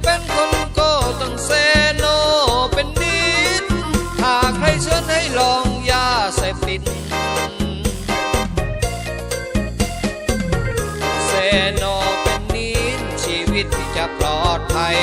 เป็นคนก็ต้องเซโนเป็นนิดหากใครเชิญให้ลองยาเสพติดเซโนเป็นนิดชีวิตจะปลอดภัย